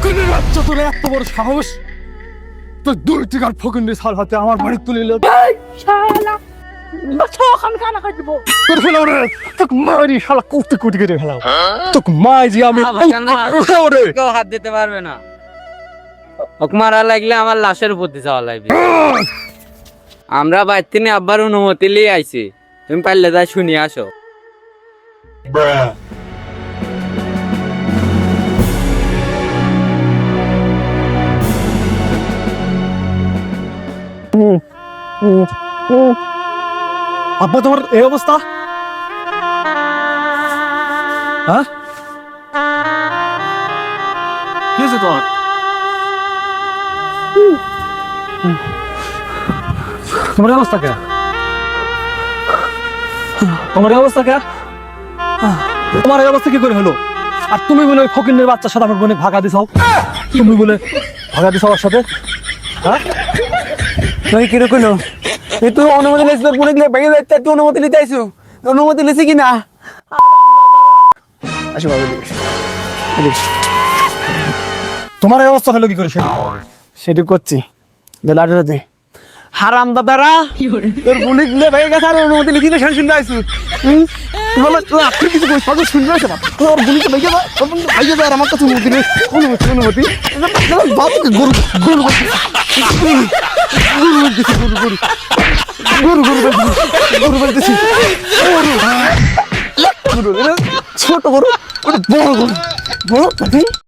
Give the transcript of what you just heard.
ফকিনের বাচ্চা তোর এত বড় সাহস? তোর দুই টিকার ফকিনের সাল হাতে আমার বাড়ি তুলে এলো শালা মারি শালা কোটি কোটি করে ফেলাও তোকে মাই যে আমি কেউ হাত দিতে পারবে না। ওকে মারা লাগলে আমার লাশের উপর দিয়ে যাওয়া লাগবে। আমরা বাইর থেকে আব্বার অনুমতি লিয়ে আইছি। তুমি পারলে তাই শুনি আসো। আব্বা, তোমার এই অবস্থা? হ্যাঁ? তোমার? তোমার অবস্থা কে? তোমার অবস্থা কে? তোমার এই অবস্থা কি করে হলো? আর তুমি বলে ওই ফকিনের বাচ্চার সাথে আমার বোনে ভাগা দিছাও তুমি বলে ভাগা দিছাও ওর সাথে? হ্যাঁ? তুই কীরকম তুই অনুমতি লিখছিস তোর গেলে ভেঙে যাচ্ছে তুই অনুমতি নিতে আইসু? অনুমতি লিখছি কি না আসো বাবু তোমার এই অবস্থা হলো কি করে সেটা? সেটা করছি। বেলাটাতে হারাম দাদারা তোর পুনে গেলে গেছে আর অনুমতি লিখিতে শুনে শুনতে আইসু? তুই বলো তুই আপনি কিছু করিস? পাগল শুনবে না তোর তোর বুনিতে ভেঙে আর আমার কাছে অনুমতি নেই। অনুমতি অনুমতি। বাবুকে গরু গরু। গরু গরু গরু গরু গরু বলতেছি গরু ছোট গরু বড় গরু বড়